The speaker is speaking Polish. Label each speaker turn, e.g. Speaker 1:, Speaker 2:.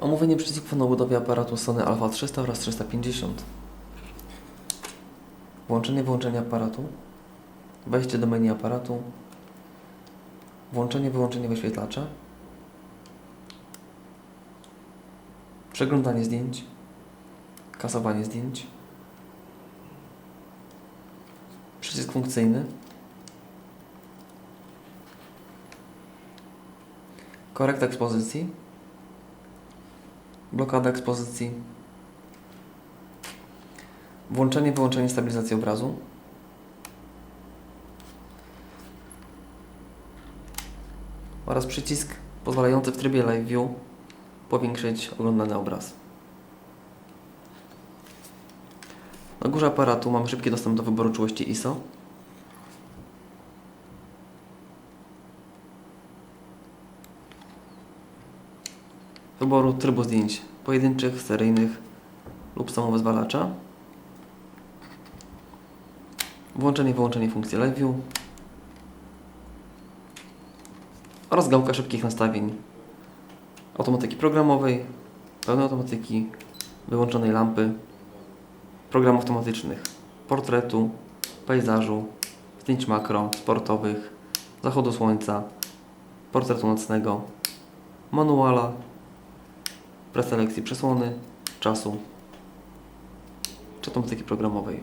Speaker 1: Omówienie przycisków na budowie aparatu Sony Alpha 300 oraz 350. Włączenie wyłączenie aparatu. Wejście do menu aparatu. Włączenie wyłączenie wyświetlacza. Przeglądanie zdjęć. Kasowanie zdjęć. Przycisk funkcyjny. Korekta ekspozycji. Blokada ekspozycji. Włączenie, wyłączenie stabilizacji obrazu. Oraz przycisk pozwalający w trybie Live View powiększyć oglądany obraz. Na górze aparatu mamy szybki dostęp do wyboru czułości ISO. Wyboru trybu zdjęć pojedynczych, seryjnych lub samowyzwalacza. Włączenie i wyłączenie funkcji Live View. Oraz gałka szybkich nastawień automatyki programowej, pełnej automatyki, wyłączonej lampy, programów automatycznych, portretu, pejzażu, zdjęć makro, sportowych, zachodu słońca, portretu nocnego, manuala, preselekcji przesłony, czasu, czy automatyki programowej.